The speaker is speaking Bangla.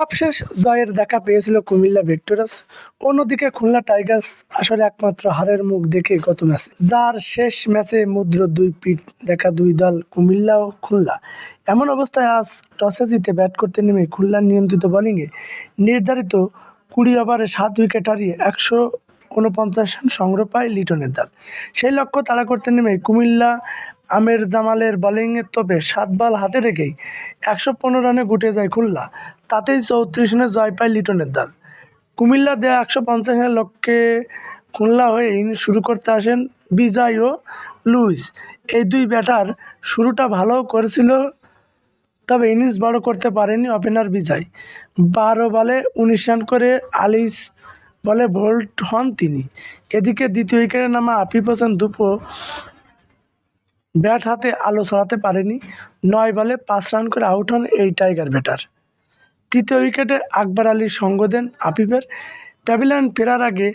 সবশেষ জয়ের দেখা পেয়েছিল কুমিল্লা ভিক্টোরাস অন্যদিকে খুলনা টাইগার্স আসলে একমাত্র হারের মুখ দেখে গত ম্যাচে। যার শেষ ম্যাচে মুদ্র দুই পিঠ দেখা দুই দল, কুমিল্লা ও খুলনা। এমন অবস্থায় আজ টসে জিতে ব্যাট করতে নেমে খুলনার নিয়ন্ত্রিত বোলিংয়ে নির্ধারিত কুড়ি ওভারে সাত উইকেট হারিয়ে একশো উনপঞ্চাশ রান সংগ্রহ পায় লিটনের দল। সেই লক্ষ্য তাড়া করতে নেমে কুমিল্লা আমের জামালের বোলিংয়ের তোপে সাত বল হাতে রেখেই একশো পনেরো রানে গুটে যায় খুলনা। তাতেই চৌত্রিশ রানে জয় পায় লিটনের দল। কুমিল্লা দেয়া একশো পঞ্চাশ রানের লক্ষ্যে খুলনা হয়ে শুরু করতে আসেন বিজয় ও লুইস। এই দুই ব্যাটার শুরুটা ভালো করেছিল, তবে ইনিংস বড় করতে পারেনি ওপেনার বিজয়। বারো বলে উনিশ রান করে আলিস বলে বোল্ট হন তিনি। এদিকে দ্বিতীয় উইকেটে নামা আফিফ হোসেন দুপো ব্যাট হাতে আলো ছড়াতে পারেনি। নয় বলে পাঁচ রান করে আউট হন এই টাইগার ব্যাটার। তৃতীয় উইকেটে আকবর আলী সঙ্গ দেন আফিফের প্যাভিলিয়ন ফেরার আগে